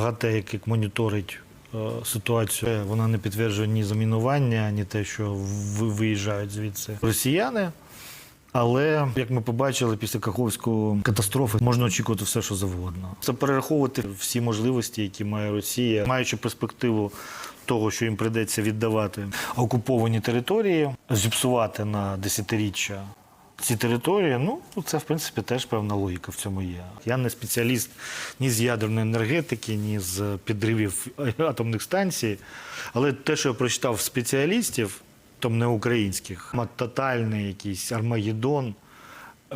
МАГАТЕ, як моніторить е, ситуацію, вона не підтверджує ні замінування, ні те, що виїжджають звідси росіяни. Але як ми побачили після Каховської катастрофи, можна очікувати все, що завгодно. Це перераховувати всі можливості, які має Росія, маючи перспективу того, що їм прийдеться віддавати окуповані території, зіпсувати на десятиріччя ці території. Ну це в принципі теж певна логіка в цьому є. Я не спеціаліст ні з ядерної енергетики, ні з підривів атомних станцій. Але те, що я прочитав спеціалістів, там не українських, тотальний якийсь армагеддон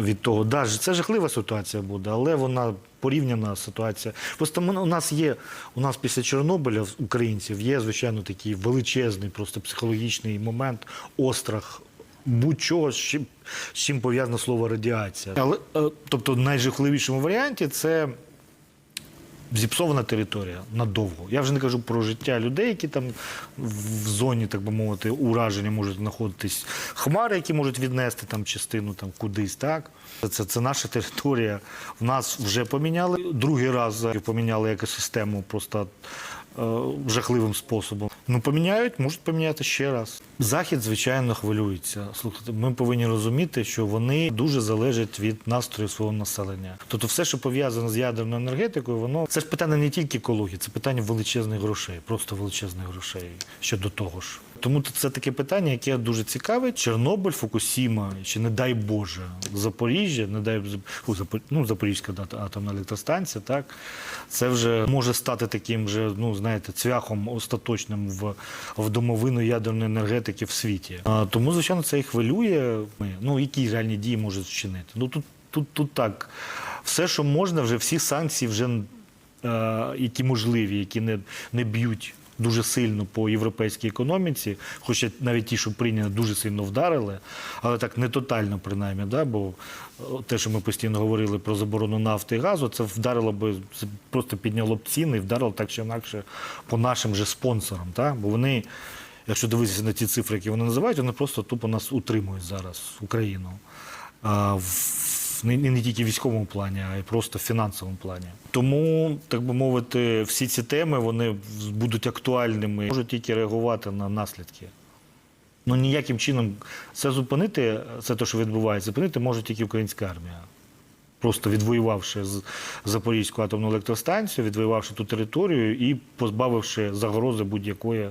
від того. Да, це жахлива ситуація буде, але вона порівняна ситуація. Просто у нас є, у нас після Чорнобиля, українців, є, звичайно, такий величезний, просто психологічний момент, острах. Будь-чого, з чим, з чим пов'язано слово радіація. Але, е, тобто, в найжахливішому варіанті це зіпсована територія надовго. Я вже не кажу про життя людей, які там в зоні, так би мовити, ураження можуть знаходитись. Хмари, які можуть віднести там частину там кудись. Так це, це наша територія. В нас вже поміняли другий раз поміняли екосистему просто. Е, Жахливим способом. Ну, поміняють, можуть поміняти ще раз. Захід, звичайно, хвилюється. Слухайте, ми повинні розуміти, що вони дуже залежать від настрою свого населення. Тобто, все, що пов'язано з ядерною енергетикою, воно це ж питання не тільки екології, це питання величезних грошей, просто величезних грошей щодо того ж. Тому це таке питання, яке дуже цікаве. Чорнобиль, Фукусіма, чи не дай Боже, Запоріжжя, не дай Фу, Запор... ну, Запорізька атомна електростанція, так це вже може стати таким же, ну знаєте, цвяхом остаточним в, в домовину ядерної енергетики в світі. А, тому, звичайно, це і хвилює. Ну, які реальні дії можуть вчинити? Ну тут, тут, тут так. Все, що можна, вже всі санкції, вже е, які можливі, які не, не б'ють. Дуже сильно по європейській економіці, хоча навіть ті, що прийняли, дуже сильно вдарили, але так не тотально, принаймні, да? бо е, те, що ми постійно говорили про заборону нафти і газу, це вдарило би, це просто підняло б ціни і вдарило так чи інакше по нашим же спонсорам. Да? Бо вони, якщо дивитися на ті цифри, які вони називають, вони просто тупо нас утримують зараз, Україну. В, не, не тільки в військовому плані, а й просто в фінансовому плані. Тому, так би мовити, всі ці теми вони будуть актуальними, можуть тільки реагувати на наслідки. Ну ніяким чином це зупинити, це те, що відбувається, зупинити може тільки українська армія. Просто відвоювавши Запорізьку атомну електростанцію, відвоювавши ту територію і позбавивши загрози будь-якої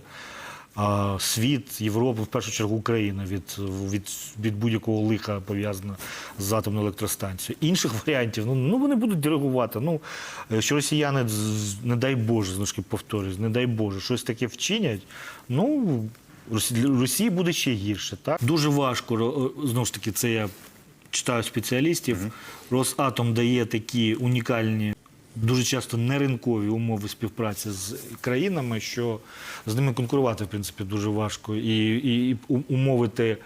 а, світ, Європу, в першу чергу Україна від, від, від будь-якого лиха пов'язаного з атомною електростанцією. Інших варіантів ну, ну вони будуть реагувати. Ну, е, що росіяни, не дай Боже, знову ж повторюсь, не дай Боже, щось таке вчинять, ну. Росі- Росії буде ще гірше. Так? Дуже важко, ро- знову ж таки, це я читаю спеціалістів. Росатом дає такі унікальні, дуже часто неринкові умови співпраці з країнами, що з ними конкурувати, в принципі, дуже важко. І, і, і умовити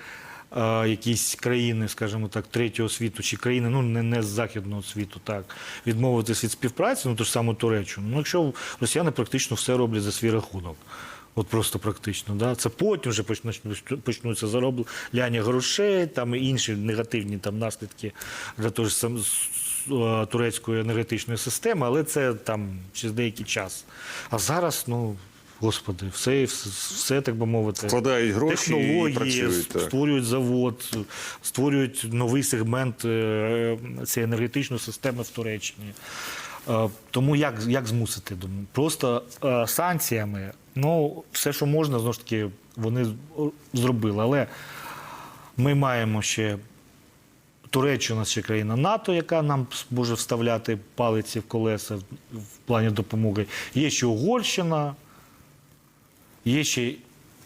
е, якісь країни, скажімо так, третього світу, чи країни, ну не, не з західного світу, так, відмовитись від співпраці, ну ту ж саму Туреччину. Ну, якщо росіяни практично все роблять за свій рахунок. От просто практично, да. Це потім вже почнуть, почнуться заробляння грошей, там і інші негативні там наслідки для того ж турецької енергетичної системи, але це там через деякий час. А зараз, ну. Господи, все, все, так би мовити, Вкладають гроші і технології, працюють, так. створюють завод, створюють новий сегмент е, цієї енергетичної системи в Туреччині. Е, Тому як, як змусити? Думаю, Просто е, санкціями, ну, все, що можна, знову ж таки, вони зробили. Але ми маємо ще Туреччина ще країна НАТО, яка нам може вставляти палиці в колеса в, плані допомоги. Є ще Угорщина, є ще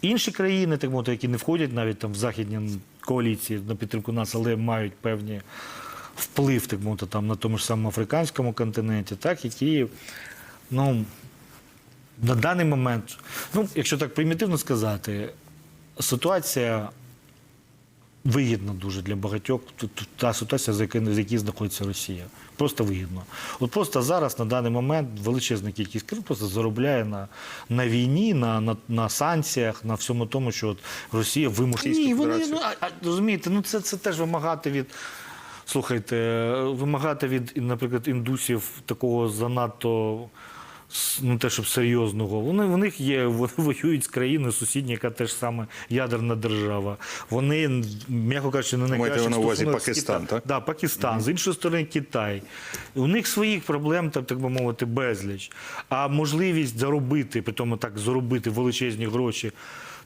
інші країни, так мовити, які не входять навіть там в західні коаліції на підтримку нас, але мають певні вплив, так мовити, там на тому ж самому африканському континенті, так, які, ну, на даний момент, ну, якщо так примітивно сказати, ситуація вигідна дуже для багатьох та ситуація, за якій знаходиться Росія. Просто вигідно. От просто зараз на даний момент величезна кількість країн просто заробляє на, на війні, на, на, на санкціях, на всьому тому, що от Росія вимушена. Ні, вони, ну, а, розумієте, ну це, це теж вимагати від. Слухайте, вимагати від, наприклад, індусів такого занадто ну те, щоб серйозного. Вони в них є, вони воюють з країною сусідньою, яка теж саме ядерна держава. Вони, м'яко кажучи, не найкраще на увазі Пакистан, так? Да, Пакистан, з іншої сторони Китай. У них своїх проблем, так, так би мовити, безліч. А можливість заробити, при тому так заробити величезні гроші.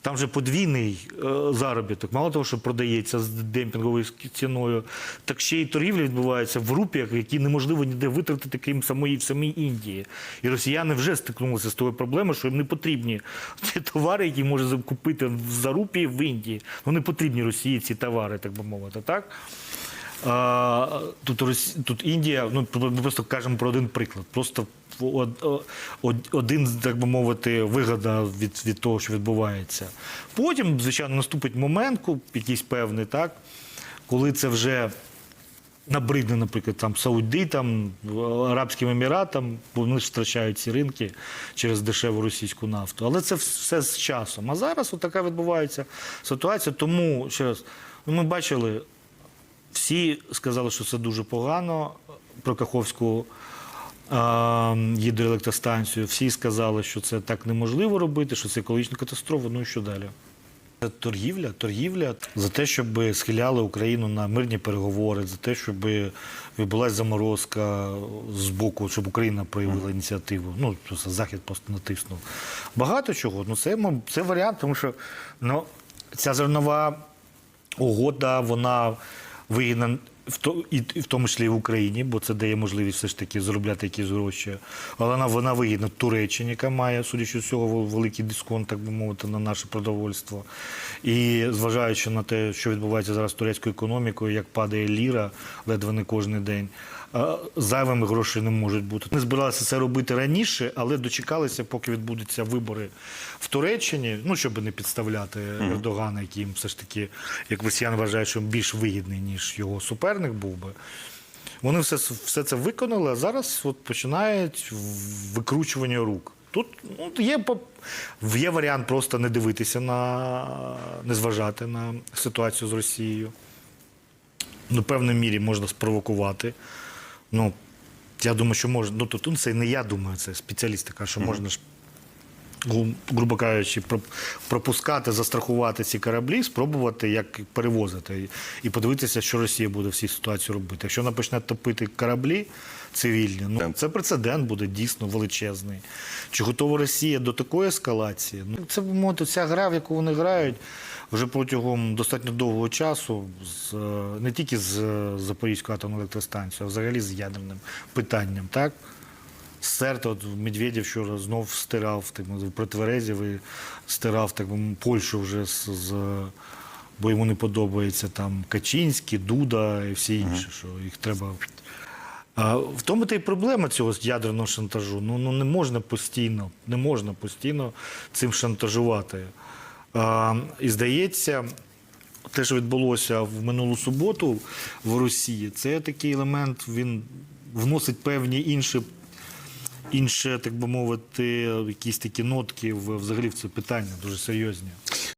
Там же подвійний е, заробіток. Мало того, що продається з демпінговою ціною, так ще й торгівля відбувається в рупіях, які неможливо ніде витратити, крім самої в самій Індії. І росіяни вже стикнулися з тою проблемою, що їм не потрібні ті товари, які може закупити за рупії в Індії. Ну не потрібні Росії ці товари, так би мовити, так? Тут, тут Індія, ну ми просто кажемо про один приклад. Просто од- од- один, так би мовити, вигода від, від того, що відбувається. Потім, звичайно, наступить момент, якийсь певний, так, коли це вже набридне, наприклад, там Саудитам, Арабським Еміратам, бо вони ж втрачають ці ринки через дешеву російську нафту. Але це все з часом. А зараз така відбувається ситуація. Тому ще раз, ну, ми бачили, всі сказали, що це дуже погано про Каховську а, гідроелектростанцію. Всі сказали, що це так неможливо робити, що це екологічна катастрофа. Ну і що далі? Це Торгівля, торгівля за те, щоб схиляли Україну на мирні переговори, за те, щоб відбулася заморозка з боку, щоб Україна проявила ініціативу. Ну, просто Захід просто натиснув. Багато чого. Ну, це, це варіант, тому що ну, ця зернова угода, вона вигідна і в тому числі і в Україні, бо це дає можливість все ж таки заробляти якісь гроші. Але вона, вона вигідна Туреччині, яка має, судячи з цього, великий дисконт, так би мовити, на наше продовольство. І зважаючи на те, що відбувається зараз з турецькою економікою, як падає ліра, ледве не кожен день. Зайвими грошей не можуть бути. Ми збиралися це робити раніше, але дочекалися, поки відбудуться вибори в Туреччині, ну щоб не підставляти Ердогана, який їм все ж таки, як росіяни вважають, що більш вигідний, ніж його суперник був би. Вони все, все це виконали, а зараз от починають викручування рук. Тут ну, є, є варіант просто не дивитися на не зважати на ситуацію з Росією. Ну, в певній мірі можна спровокувати. Ну, я думаю, що можна. Ну, тут це не я думаю, це спеціалісти кажуть, що можна ж, гру- грубо кажучи, про- пропускати, застрахувати ці кораблі, спробувати як перевозити і подивитися, що Росія буде в цій ситуації робити. Якщо вона почне топити кораблі цивільні, ну Так. це прецедент буде дійсно величезний. Чи готова Росія до такої ескалації? Ну це мовити, ця гра, в яку вони грають. Вже протягом достатньо довгого часу, з, е, не тільки з е, Запорізькою атомною електростанцією, а взагалі з ядерним питанням, так? Стерто, от Медведєв вчора знов стирав, так, мовити, противерезів і стирав так, Польщу вже з, з бо йому не подобається там Качинський, Дуда і всі інші, що їх треба. А, в тому та й проблема цього ядерного шантажу. Ну, ну не можна постійно, не можна постійно цим шантажувати. А, і здається, те, що відбулося в минулу суботу в Росії, це такий елемент, він вносить певні інші, інші так би мовити, якісь такі нотки взагалі в це питання, дуже серйозні.